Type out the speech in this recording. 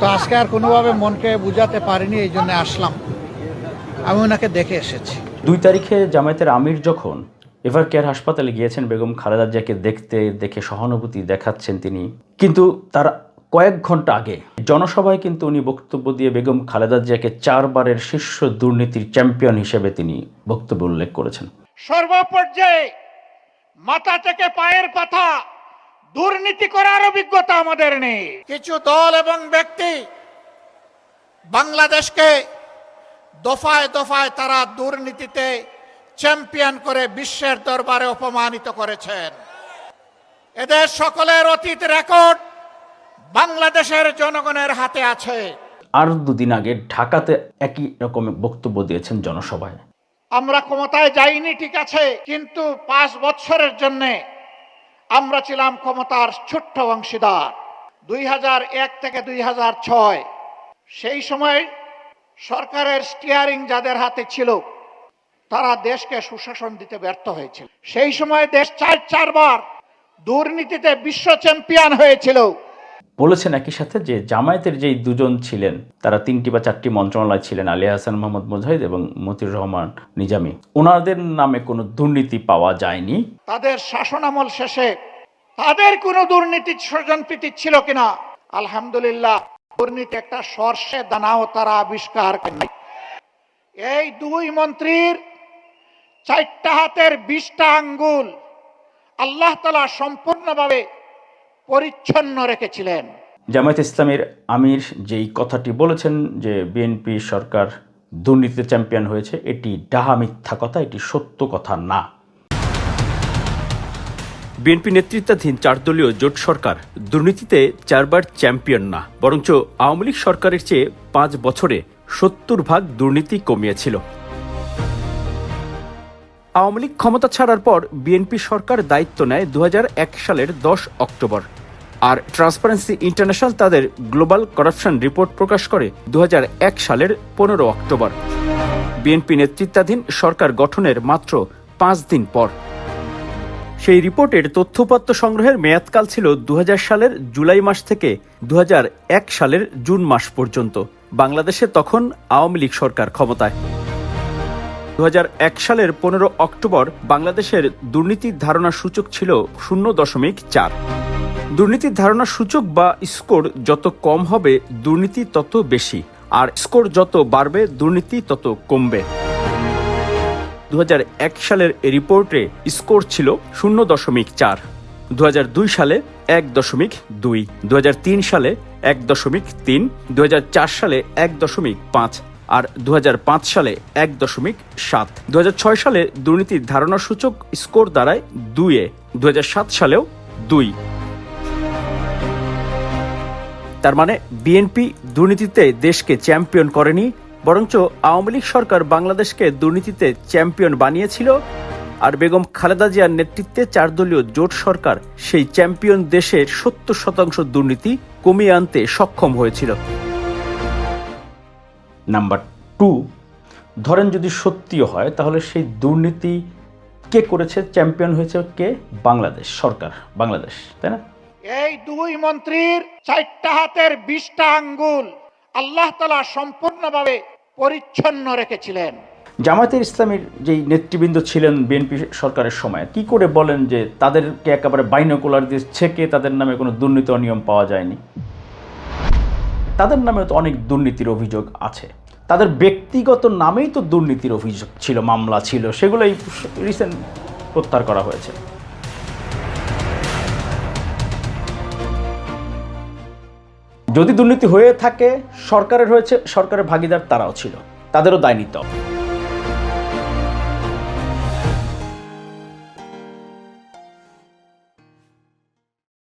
তো আজকে আর কোনোভাবে মনকে বুঝাতে পারিনি এই জন্য আসলাম। আমি ওনাকে দেখে এসেছি। দুই তারিখে জামায়াতের আমির যখন এভার কেয়ার হাসপাতালে গিয়েছেন বেগম খালেদা জিয়াকে দেখতে দেখে সহানুভূতি দেখাচ্ছেন তিনি। কিন্তু তার কয়েক ঘণ্টা আগে জনসভায় কিন্তু উনি বক্তব্য দিয়ে বেগম খালেদা জিয়াকে চারবারের শীর্ষ দুর্নীতির চ্যাম্পিয়ন হিসেবে তিনি বক্তব্য উল্লেখ করেছেন। সর্বপর্যায়ে মাথা থেকে পায়ের পাথা দুর্নীতি করার অভিজ্ঞতা আমাদের নেই। কিছু দল এবং ব্যক্তি বাংলাদেশকে দফায় দফায় তারা দুর্নীতিতে চ্যাম্পিয়ন করে বিশ্বের দরবারে অপমানিত করেছেন। এদের সকলের অতীত রেকর্ড বাংলাদেশের জনগণের হাতে আছে। আর দুদিন আগে ঢাকাতে একই রকম বক্তব্য দিয়েছেন জনসভায়। আমরা ক্ষমতায় যাইনি ঠিক আছে কিন্তু পাঁচ বছরের জন্য আমরা ছিলাম ক্ষমতার ছোট্ট অংশীদার। দুই এক থেকে দুই হাজার ছয় সেই সময় সরকারের স্টিয়ারিং যাদের হাতে ছিল তারা দেশকে সুশাসন দিতে ব্যর্থ হয়েছিল। সেই সময় দেশ চার চারবার দুর্নীতিতে বিশ্ব চ্যাম্পিয়ন হয়েছিল। বলেছেন একই সাথে যে জামায়াতের যেই দুজন ছিলেন তারা তিনটি বা চারটি মন্ত্রণালয় ছিলেন আলী হাসান মোহাম্মদ মুজাহিদ এবং মতিউর রহমান নিজামী। ওনাদের নামে কোনো দুর্নীতি পাওয়া যায়নি। তাদের শাসনামল শেষে তাদের কোনো দুর্নীতি স্বজনপ্রীতি ছিল কিনা? আলহামদুলিল্লাহ, দুর্নীতি একটা সর্ষে দানাও তারা আবিষ্কার করেনি এই দুই মন্ত্রীর চারটা হাতের বিশটা আঙ্গুল আল্লাহ তালা সম্পূর্ণভাবে পরিচ্ছন্ন রেখেছিলেন। জামায়াত ইসলামের আমির যেই কথাটি বলেছেন যে বিএনপি সরকার দুর্নীতিতে চ্যাম্পিয়ন হয়েছে, এটি ডাহা মিথ্যা কথা, এটি সত্য কথা না। বিএনপি নেতৃত্বাধীন চারদলীয় জোট সরকার দুর্নীতিতে চারবার চ্যাম্পিয়ন না, বরঞ্চ আওয়ামী লীগ সরকারের চেয়ে পাঁচ বছরে সত্তর ভাগ দুর্নীতি কমিয়েছিল। আওয়ামী লীগ ক্ষমতা ছাড়ার পর বিএনপি সরকার দায়িত্ব নেয় দু হাজার এক সালের দশ অক্টোবর। আর ট্রান্সপারেন্সি ইন্টারন্যাশনাল তাদের গ্লোবাল করাপশন রিপোর্ট প্রকাশ করে দু হাজার এক সালের পনেরো অক্টোবর। বিএনপি নেতৃত্বাধীন সরকার গঠনের মাত্র পাঁচ দিন পর। সেই রিপোর্টের তথ্যপত্র সংগ্রহের মেয়াদকাল ছিল দু হাজার সালের জুলাই মাস থেকে দু হাজার এক সালের জুন মাস পর্যন্ত। বাংলাদেশে তখন আওয়ামী লীগ সরকার ক্ষমতায়। দু হাজার এক সালের পনেরো অক্টোবর বাংলাদেশের দুর্নীতির ধারণা সূচক ছিল শূন্য দশমিক চার। দুর্নীতির ধারণা সূচক বা স্কোর যত কম হবে, দুর্নীতি তত বেশি। আর স্কোর যত বাড়বে, দুর্নীতি তত কমবে। দু হাজার এক সালের রিপোর্টে স্কোর ছিল শূন্য দশমিক চার। দু সালে এক দশমিক দুই। দু সালে এক দশমিক তিন। দু সালে এক দশমিক পাঁচ। আর দু হাজার পাঁচ সালে এক দশমিক সাত। দু সালে দুর্নীতির ধারণা সূচক স্কোর দাঁড়ায় দুহাজার সাত সালেও দুই। তার মানে বিএনপি দুর্নীতিতে দেশকে চ্যাম্পিয়ন করেনি বরঞ্চ আওয়ামী লীগ সরকার বাংলাদেশকে দুর্নীতিতে চ্যাম্পিয়ন বানিয়েছিল আর বেগম খালেদা জিয়ার নেতৃত্বে চারদলীয় জোট সরকার সেই চ্যাম্পিয়ন দেশের সত্তর শতাংশ দুর্নীতি কমিয়ে আনতে সক্ষম হয়েছিল। নাম্বার টু ধরেন যদি সত্যিও হয় তাহলে সেই দুর্নীতি কে করেছে? চ্যাম্পিয়ন হয়েছে কে? বাংলাদেশ সরকার বাংলাদেশ তাই না? এই দুই মন্ত্রীর চারটা হাতের বিশটা আঙ্গুল আল্লাহ তালা সম্পূর্ণভাবে পরিচ্ছন্ন রেখেছিলেন। জামায়াতের ইসলামের যেই নেতৃবৃন্দ ছিলেন বিএনপি সরকারের সময়, কি করে বলেন যে তাদেরকে একেবারে বাইনোকুলার দিয়ে ছেকে তাদের নামে কোনো দুর্নীতি অনিয়ম পাওয়া যায়নি? তাদের নামে তো অনেক দুর্নীতির অভিযোগ আছে। তাদের ব্যক্তিগত নামেই তো দুর্নীতির অভিযোগ ছিল, মামলা ছিল, সেগুলোই রিসেন্ট প্রত্যাহার করা হয়েছে। যদি দুর্নীতি হয়ে থাকে সরকারের হয়েছে সরকারের ভাগিদার তারাও ছিল। তাদেরও দায় নিতে হবে।